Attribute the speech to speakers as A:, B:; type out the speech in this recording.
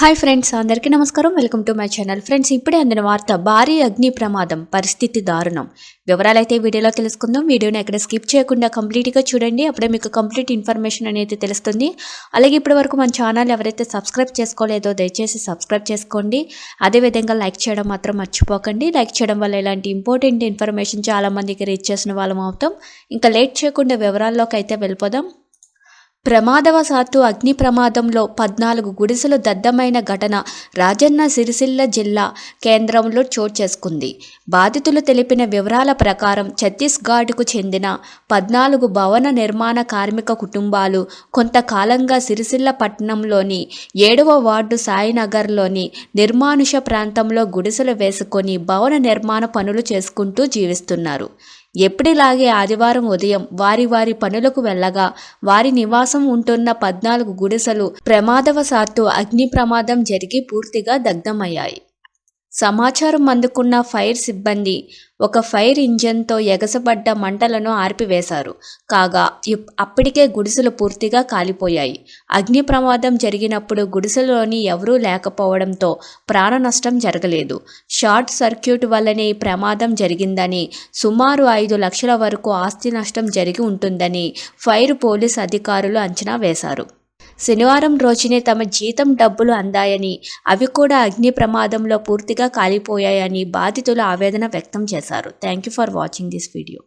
A: Hi friends అందరికీ నమస్కారం. Welcome to my channel friends ఇప్పుడే అందిన వార్త భారీ అగ్ని ప్రమాదం పరిస్థితి దారుణం. వివరాలైతే వీడియోలో తెలుసుకుందాం. వీడియోని ఎక్కడ స్కిప్ చేయకుండా కంప్లీట్గా చూడండి. అప్పుడే మీకు కంప్లీట్ ఇన్ఫర్మేషన్ అనేది తెలుస్తుంది. అలాగే ఇప్పటి వరకు మన ఛానల్ ఎవరైతే సబ్స్క్రైబ్ చేసుకోలేదో దయచేసి సబ్స్క్రైబ్ చేసుకోండి. అదేవిధంగా లైక్ చేయడం మాత్రం మర్చిపోకండి. లైక్ చేయడం వల్ల ఇలాంటి ఇంపార్టెంట్ ఇన్ఫర్మేషన్ చాలా మందికి రీచ్ చేసిన వాళ్ళం అవుతాం. ఇంకా లేట్ చేయకుండా వివరాల్లోకి అయితే వెళ్ళిపోదాం. ప్రమాదవశాత్తు అగ్ని ప్రమాదంలో పద్నాలుగు గుడిసెలు దద్దమైన ఘటన రాజన్న సిరిసిల్ల జిల్లా కేంద్రంలో చోటు చేసుకుంది. బాధితులు తెలిపిన వివరాల ప్రకారం ఛత్తీస్గఢ్కు చెందిన పద్నాలుగు భవన నిర్మాణ కార్మిక కుటుంబాలు కొంతకాలంగా సిరిసిల్ల పట్టణంలోని ఏడవ వార్డు సాయినగర్లోని నిర్మానుష ప్రాంతంలో గుడిసెలు వేసుకొని భవన నిర్మాణ పనులు చేసుకుంటూ జీవిస్తున్నారు. ఎప్పటిలాగే ఆదివారం ఉదయం వారి వారి పనులకు వెళ్ళగా వారి నివాసం ఉంటున్న పద్నాలుగు గుడిసెలు ప్రమాదవశాత్తు అగ్ని ప్రమాదం జరిగి పూర్తిగా దగ్ధమయ్యాయి. సమాచారం అందుకున్న ఫైర్ సిబ్బంది ఒక ఫైర్ ఇంజన్తో ఎగసబడ్డ మంటలను ఆర్పివేశారు. కాగా ఇప్- అప్పటికే గుడిసెలు పూర్తిగా కాలిపోయాయి. అగ్ని ప్రమాదం జరిగినప్పుడు గుడిసెలోని ఎవరూ లేకపోవడంతో ప్రాణ నష్టం జరగలేదు. షార్ట్ సర్క్యూట్ వల్లనే ఈ ప్రమాదం జరిగిందని సుమారు ఐదు లక్షల వరకు ఆస్తి నష్టం జరిగి ఉంటుందని ఫైర్ పోలీస్ అధికారులు అంచనా వేశారు. శనివారం రోజునే తమ జీతం డబ్బులు అందాయని అవి కూడా అగ్ని ప్రమాదంలో పూర్తిగా కాలిపోయాయని బాధితులు ఆవేదన వ్యక్తం చేశారు. Thank you for watching this video